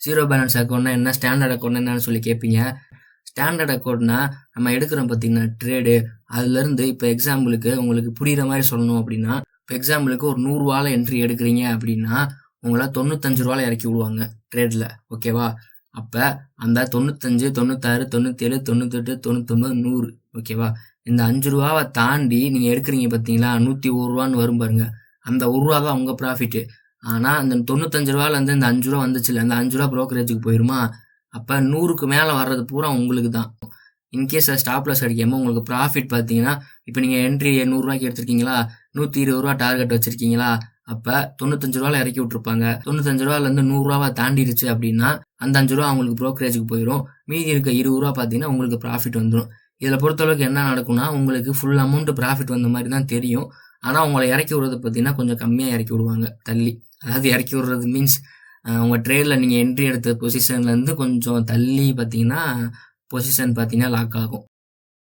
Zero balance அக்கௌண்ட்னா என்ன? Standard account என்னன்னு சொல்லி கேட்பீங்க ஸ்டாண்டர்ட் அக்கௌண்ட்னா நம்ம எடுக்கிறோம் பார்த்தீங்கன்னா ட்ரேடு அதுலேருந்து இப்போ எக்ஸாம்பிளுக்கு உங்களுக்கு புரிகிற மாதிரி சொல்லணும் அப்படின்னா இப்போ எக்ஸாம்பிளுக்கு ஒரு நூறுரூவால என்ட்ரி எடுக்கிறீங்க அப்படின்னா உங்களை தொண்ணூத்தஞ்சு ரூபால இறக்கி விடுவாங்க ட்ரேடில் ஓகேவா அப்போ அந்த தொண்ணூத்தஞ்சு தொண்ணூத்தாறு தொண்ணூத்தேழு தொண்ணூத்தெட்டு தொண்ணூத்தொம்பது நூறு. ஓகேவா இந்த அஞ்சு ரூபாவை தாண்டி நீங்கள் எடுக்கிறீங்க பார்த்தீங்களா நூற்றி ஒரு ரூபான்னு வரும் பாருங்க. அந்த ஒரு ரூபா தான் உங்கள் ப்ராஃபிட்டு ஆனால் அந்த தொண்ணூத்தஞ்சு ரூபாலேருந்து இந்த அஞ்சு ரூபா வந்துச்சுல்ல அந்த அஞ்சு ரூபா ப்ரோக்கரேஜுக்கு போயிருமா? அப்போ நூறுக்கு மேலே வர்றது பூரா உங்களுக்கு தான். இன்கேஸ் அது ஸ்டாப்லஸ் அடிக்காமல் உங்களுக்கு ப்ராஃபிட் பார்த்தீங்கன்னா இப்போ நீங்கள் என்ட்ரி நூறுரூவாய்க்கு எடுத்திருக்கீங்களா? நூற்றி இருபது ரூபா டார்கெட் வச்சுருக்கீங்களா? அப்போ தொண்ணூத்தஞ்சு ரூபால இறக்கி விட்ருப்பாங்க தொண்ணூத்தஞ்சு ரூபாலேருந்து நூறுரூவா தாண்டிடுச்சு அப்படின்னா அந்த அஞ்சு ரூபா அவங்களுக்கு ப்ரோக்கரேஜுக்கு போயிடும் மீதி இருக்க இருபது ரூபா பார்த்தீங்கன்னா உங்களுக்கு ப்ராஃபிட் வந்துடும் இதில் பொறுத்தளவுக்கு என்ன நடக்கும்னா உங்களுக்கு ஃபுல் அமௌண்ட் ப்ராஃபிட் வந்த மாதிரி தான் தெரியும். ஆனால் அவங்கள இறக்கி விடுறது பார்த்தீங்கன்னா கொஞ்சம் கம்மியாக இறக்கி விடுவாங்க தள்ளி. அதாவது இறக்கி விடுறது மீன்ஸ் உங்கள் ட்ரேடில் நீங்கள் என்ட்ரி எடுத்த பொசிஷன்லேருந்து கொஞ்சம் தள்ளி பார்த்தீங்கன்னா பொசிஷன் பார்த்தீங்கன்னா லாக் ஆகும்.